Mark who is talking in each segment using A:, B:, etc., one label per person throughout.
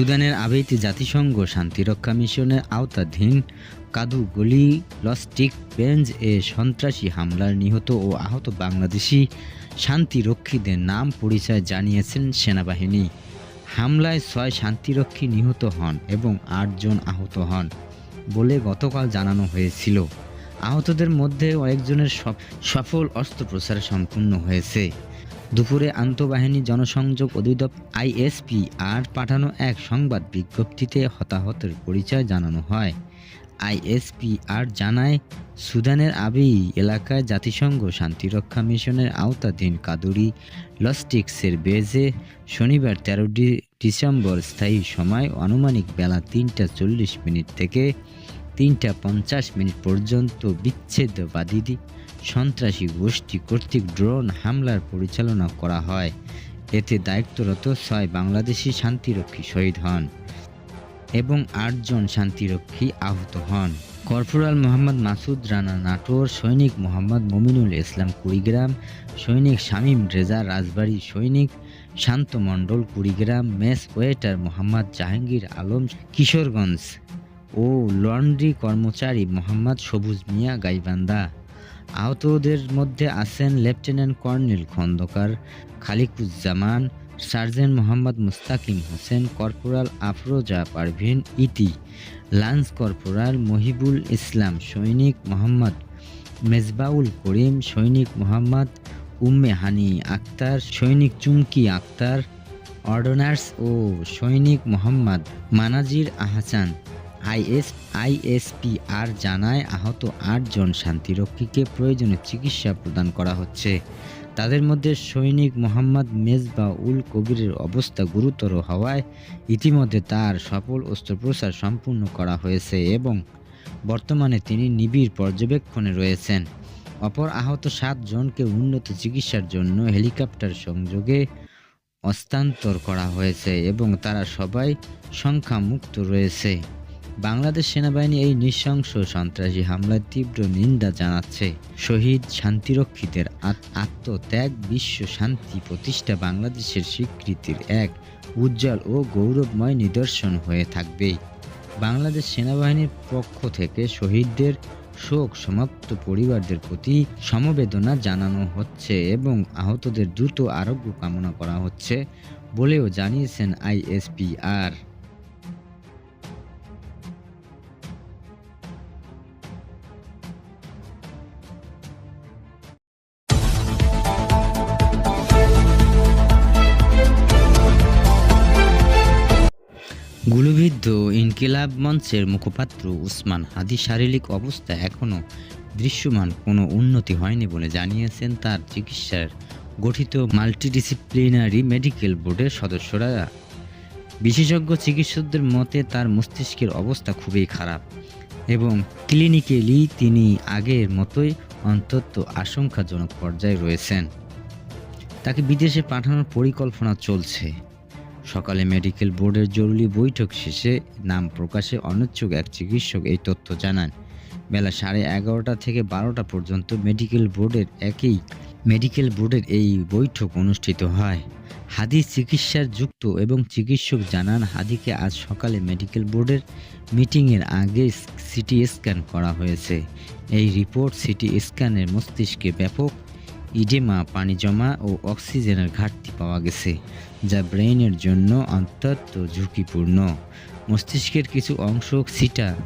A: সুদানের আবেইতে জাতিসংঘ শান্তিরক্ষা মিশনের আওতাধীন কাদু কাদুগলি লস্টিক বেঞ্জ এ সন্ত্রাসী হামলার নিহত ও আহত বাংলাদেশি শান্তিরক্ষীদের নাম পরিচয় জানিয়েছেন সেনাবাহিনী। হামলায় ছয় শান্তিরক্ষী নিহত হন এবং আটজন আহত হন বলে গতকাল জানানো হয়েছিল। আহতদের মধ্যে সফ- সফল অস্ত্রোপচার সম্পূর্ণ হয়েছে। দুপুরে আন্তঃবাহিনী জনসংযোগ অধিদপ্তর আইএসপি আর পাঠানো এক সংবাদ বিজ্ঞপ্তিতে হতাহতের পরিচয় জানানো হয়। আইএসপি আর জানায়, সুদানের আবি এলাকায় জাতিসংঘ শান্তিরক্ষা মিশনের আওতাধীন কাদুরি লস্টিক্সের বেজে শনিবার তেরো ডিসেম্বর স্থায়ী সময় আনুমানিক বেলা তিনটা চল্লিশ মিনিট থেকে তিনটা পঞ্চাশ মিনিট পর্যন্ত বিচ্ছেদবাদী সন্ত্রাসী গোষ্ঠী কর্তৃক ড্রোন হামলার পরিচালনা করা হয়। এতে দায়িত্বরত ছয় বাংলাদেশি শান্তিরক্ষী শহীদ হন এবং আটজন শান্তিরক্ষী আহত হন। কর্পোরাল মোহাম্মদ মাসুদ রানা নাটোর, সৈনিক মোহাম্মদ মমিনুল ইসলাম কুড়িগ্রাম, সৈনিক শামীম রেজা রাজবাড়ী সৈনিক, শান্ত মণ্ডল কুড়িগ্রাম, মেস ওয়েটার মোহাম্মদ জাহাঙ্গীর আলম কিশোরগঞ্জ ও লন্ড্রি কর্মচারী মোহাম্মদ সবুজ মিয়া গাইবান্ধা। আহতদের মধ্যে আছেন lieutenant colonel Khondokar Khaliquzzaman, sergeant Mohammad Mustakim Hossain, corporal Afroza Parvin Eti, lance corporal Mohibul ইসলাম, সৈনিক মোহাম্মদ মেজবাউল করিম, সৈনিক মোহাম্মদ উম্মে হানি আক্তার, সৈনিক চুমকি আক্তার, অর্ডনার্স ও সৈনিক Mohammad Manazir Ahsan IS ISP R জানায় আহত আটজন শান্তিরক্ষীকে প্রয়োজনীয় চিকিৎসা প্রদান করা হচ্ছে। তাদের মধ্যে সৈনিক মোহাম্মদ মেজবা উল কবিরের অবস্থা গুরুতর হওয়ায় ইতিমধ্যে তার সফল অস্ত্রোপচার সম্পূর্ণ করা হয়েছে এবং বর্তমানে তিনি নিবিড় পর্যবেক্ষণে রয়েছেন। অপর আহত সাতজনকে উন্নত চিকিৎসার জন্য হেলিকপ্টার সংযোগে হস্তান্তর করা হয়েছে এবং তারা সবাই সংখ্যামুক্ত রয়েছে। বাংলাদেশ সেনাবাহিনী এই নৃশংস সন্ত্রাসী হামলার তীব্র নিন্দা জানাচ্ছে। শহীদ শান্তিরক্ষীদের আত্মত্যাগ, বিশ্ব শান্তি প্রতিষ্ঠা বাংলাদেশের স্বীকৃতির এক উজ্জ্বল ও গৌরবময় নিদর্শন হয়ে থাকবে। বাংলাদেশ সেনাবাহিনীর পক্ষ থেকে শহীদদের শোক, সমাপ্ত পরিবারদের প্রতি সমবেদনা জানানো হচ্ছে এবং আহতদের দ্রুত আরোগ্য কামনা করা হচ্ছে বলেও জানিয়েছেন আইএসপিআর। গুলিবিদ্ধ ইনকিলাব মঞ্চের মুখপাত্র উসমান হাদি শারীরিক অবস্থা এখনও দৃশ্যমান, কোনো উন্নতি হয়নি বলে জানিয়েছেন তার চিকিৎসার গঠিত মাল্টিডিসিপ্লিনারি মেডিকেল বোর্ডের সদস্যরা। বিশেষজ্ঞ চিকিৎসকদের মতে তার মস্তিষ্কের অবস্থা খুবই খারাপ এবং ক্লিনিক্যালি তিনি আগের মতোই অন্তত আশঙ্কাজনক পর্যায়ে রয়েছেন। তাকে বিদেশে পাঠানোর পরিকল্পনা চলছে। সকালে মেডিকেল বোর্ডের জরুরি বৈঠক শেষে নাম প্রকাশে অনিচ্ছুক এক চিকিৎসক এই তথ্য জানান। বেলা সাড়ে এগারোটা থেকে বারোটা পর্যন্ত মেডিকেল বোর্ডের একই মেডিকেল বোর্ডের এই বৈঠক অনুষ্ঠিত হয়। হাদি চিকিৎসার যুক্ত এবং চিকিৎসক জানান, হাদিকে আজ সকালে মেডিকেল বোর্ডের মিটিংয়ের আগে সিটি স্ক্যান করা হয়েছে। এই রিপোর্ট সিটি স্ক্যানের মস্তিষ্কে ব্যাপক ইডেমা, পানি জমা ও অক্সিজেনের ঘাটতি পাওয়া গেছে। যা ব্রেইনের জন্য অত্যন্ত ঝুঁকিপূর্ণ। মস্তিষ্কের কিছু অংশ ছিটা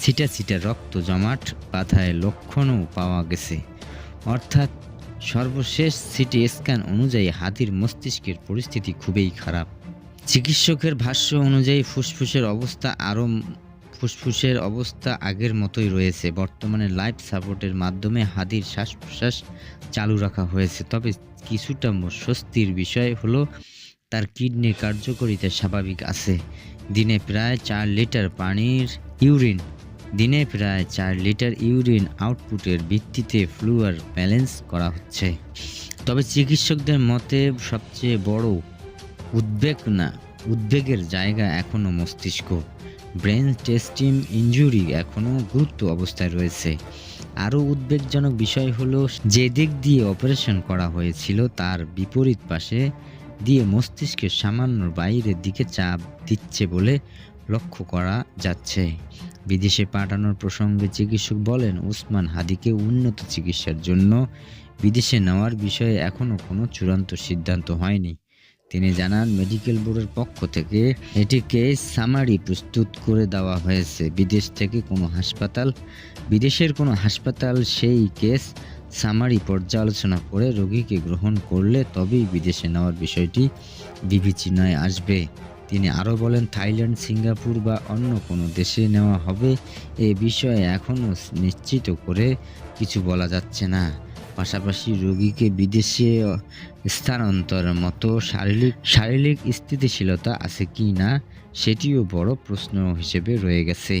A: ছিটা ছিটা রক্ত জমাট বাধায় লক্ষণও পাওয়া গেছে। অর্থাৎ সর্বশেষ সিটি স্ক্যান অনুযায়ী হাতির মস্তিষ্কের পরিস্থিতি খুবই খারাপ। চিকিৎসকের ভাষ্য অনুযায়ী ফুসফুসের অবস্থা আরও, ফুসফুসের অবস্থা আগের মতোই রয়েছে। বর্তমানে লাইফ সাপোর্টের মাধ্যমে হাদির শ্বাস প্রশ্বাস চালু রাখা হয়েছে। তবে কিছুটা স্বস্তির বিষয় হলো তার কিডনির কার্যকারিতা স্বাভাবিক আছে। দিনে প্রায় চার লিটার পানির ইউরিন, দিনে প্রায় চার লিটার ইউরিন আউটপুটের ভিত্তিতে ফ্লুয়ার ব্যালেন্স করা হচ্ছে। তবে চিকিৎসকদের মতে সবচেয়ে বড় উদ্বেগ না, উদ্বেগের জায়গা এখনও মস্তিষ্ক। ব্রেন টেস্টিং ইনজুরি এখনও গুরুত্ব অবস্থায় রয়েছে। আরও উদ্বেগজনক বিষয় হলো, যে দিক দিয়ে অপারেশন করা হয়েছিল তার বিপরীত পাশে দিয়ে মস্তিষ্কের সামান্য বাইরের দিকে চাপ দিচ্ছে বলে লক্ষ্য করা যাচ্ছে। বিদেশে পাঠানোর প্রসঙ্গে চিকিৎসক বলেন উসমান হাদিকে উন্নত চিকিৎসার জন্য বিদেশে নেওয়ার বিষয়ে এখনও কোনো চূড়ান্ত সিদ্ধান্ত হয়নি। তিনি জানান, মেডিকেল বোর্ডের পক্ষ থেকে এটিকে সামারি প্রস্তুত করে দেওয়া হয়েছে। বিদেশ থেকে কোনো হাসপাতাল, বিদেশের কোনো হাসপাতাল সেই কেস সামারি পর্যালোচনা করে রোগীকে গ্রহণ করলে তবেই বিদেশে নেওয়ার বিষয়টি বিবেচনায় আসবে। তিনি আরও বলেন, থাইল্যান্ড, সিঙ্গাপুর বা অন্য কোনো দেশে নেওয়া হবে এ বিষয়ে এখনও নিশ্চিত করে কিছু বলা যাচ্ছে না। পাশাপাশি রোগীকে বিদেশে স্থানান্তরের মতো শারীরিক শারীরিক স্থিতিশীলতা আছে কি না, সেটিও বড় প্রশ্ন হিসেবে রয়ে গেছে।